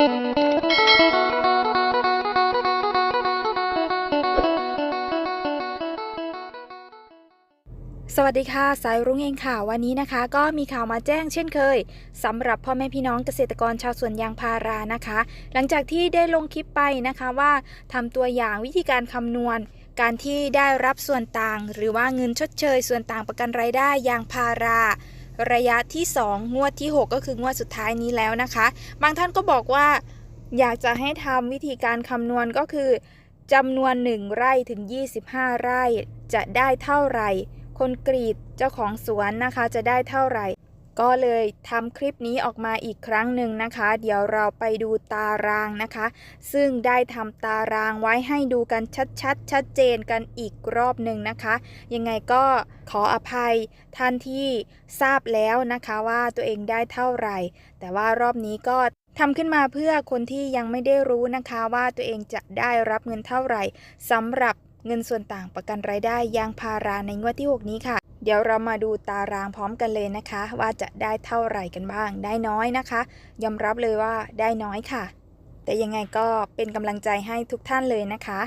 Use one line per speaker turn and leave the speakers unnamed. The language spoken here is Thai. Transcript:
สวัสดีค่ะ สายรุ้งเองค่ะ วันนี้นะคะ ก็มีข่าวมาแจ้งเช่นเคยสำหรับพ่อแม่พี่น้องเกษตรกรชาวสวนยางพารานะคะ หลังจากที่ได้ลงคลิปไปนะคะว่าทำตัวอย่างวิธีการคำนวณ การที่ได้รับส่วนต่าง หรือว่าเงินชดเชย ส่วนต่างประกันรายได้ยางพารา ระยะที่ 2 งวดที่ 6 ก็คืองวดสุดท้ายนี้แล้วนะคะ บางท่านก็บอกว่าอยากจะให้ทำวิธีการคำนวณก็คือจำนวน 1 ไร่ถึง 25 ไร่จะได้เท่าไหร่ คนกรีดเจ้าของสวนนะคะจะได้เท่าไหร่ ก็เลยทำคลิปนี้ออกมาอีกครั้งหนึ่งนะคะ เดี๋ยวเราไปดูตารางนะคะ ซึ่งได้ทำตารางไว้ให้ดูกันชัดๆ ชัดเจนกันอีกรอบหนึ่งนะคะ ยังไงก็ขออภัยท่านที่ทราบแล้วนะคะว่าตัวเองได้เท่าไหร่ แต่ว่ารอบนี้ก็ทำขึ้นมาเพื่อคนที่ยังไม่ได้รู้นะคะว่าตัวเองจะได้รับเงินเท่าไหร่สำหรับเงินส่วนต่างประกันรายได้ยางพาราในงวดที่ 6 นี้ค่ะ เดี๋ยวเรามาดูตารางพร้อมกันเลยนะคะ ว่าจะได้เท่าไหร่กันบ้าง ได้น้อยนะคะ ยอมรับเลยว่าได้น้อยค่ะ แต่ยังไงก็เป็นกำลังใจให้ทุกท่านเลยนะคะ